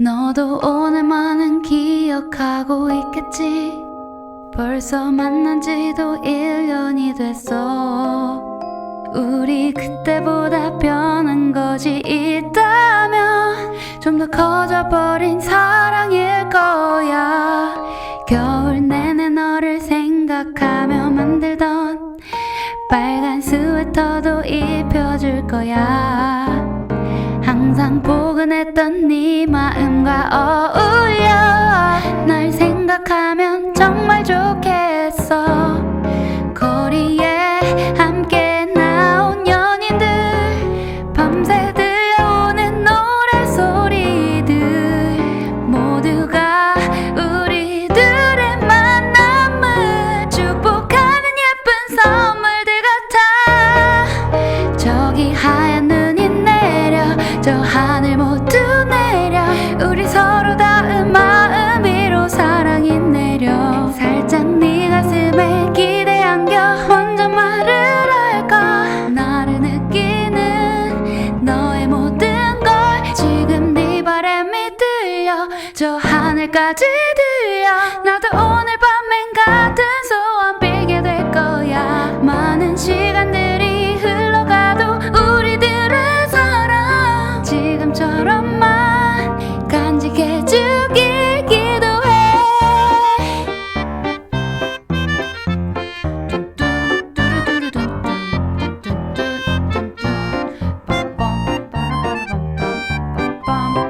너도 오늘만은 기억하고 있겠지? 벌써 만난 지도 1년이 됐어. 우리 그때보다 변한 것이 있다면 좀 더 커져버린 사랑일 거야. 겨울 내내 너를 생각하며 만들던 빨간 스웨터도 입혀줄 거야 항상 포근했던 네 마음과 어울려 날 생각하면 정말 좋겠어. 거리에 하늘 모두 내려. 우리 서로 다음 마음으로 사랑이 내려. 살짝 네 가슴에 기대 안겨. 혼자 말을 할까 나를 느끼는 너의 모든 걸. 지금 네 바람이 들려. 저 하늘까지 들려. 나도 오늘 밤엔 같은 소원 빌게 될 거야. 많은 시간들 bum.